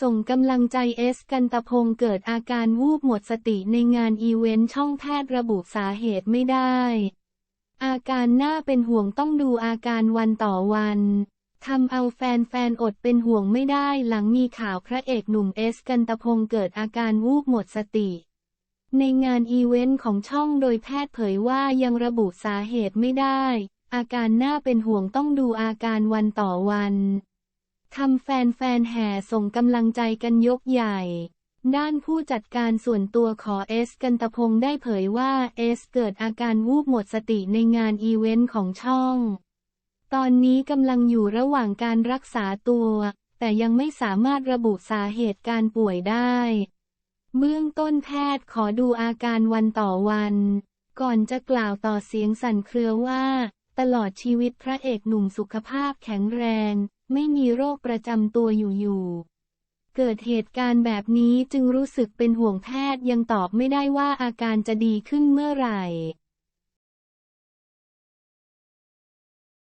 ส่งกำลังใจเอสกันตะพงเกิดอาการวูบหมดสติในงานอีเวนต์ช่องแพทย์ระบุสาเหตุไม่ได้ อาการน่าเป็นห่วงต้องดูอาการวันต่อวันทำเอาแฟนๆอดเป็นห่วงไม่ได้หลังมีข่าวพระเอกหนุ่มเอสกันตะพงเกิดอาการวูบหมดสติ ในงานอีเวนต์ของช่องโดยแพทย์เผยว่ายังระบุสาเหตุไม่ได้ อาการน่าเป็นห่วงต้องดูอาการวันต่อวัน ทำแฟนๆแห่ส่งกำลังใจกันยกใหญ่ ด้านผู้จัดการส่วนตัวขอเอสกันตพงได้เผยว่าเอสเกิดอาการวูบหมดสติในงานอีเวนต์ของช่อง ตอนนี้กำลังอยู่ระหว่างการรักษาตัว แต่ยังไม่สามารถระบุสาเหตุการป่วยได้ เบื้องต้นแพทย์ขอดูอาการวันต่อวัน ก่อนจะกล่าวต่อเสียงสั่นเครือว่า ตลอดชีวิตพระเอกหนุ่มสุขภาพแข็งแรง ไม่มีโรคประจำตัวอยู่ๆ เกิดเหตุการณ์แบบนี้จึงรู้สึกเป็นห่วงแพทย์ยังตอบไม่ได้ว่าอาการจะดีขึ้นเมื่อไหร่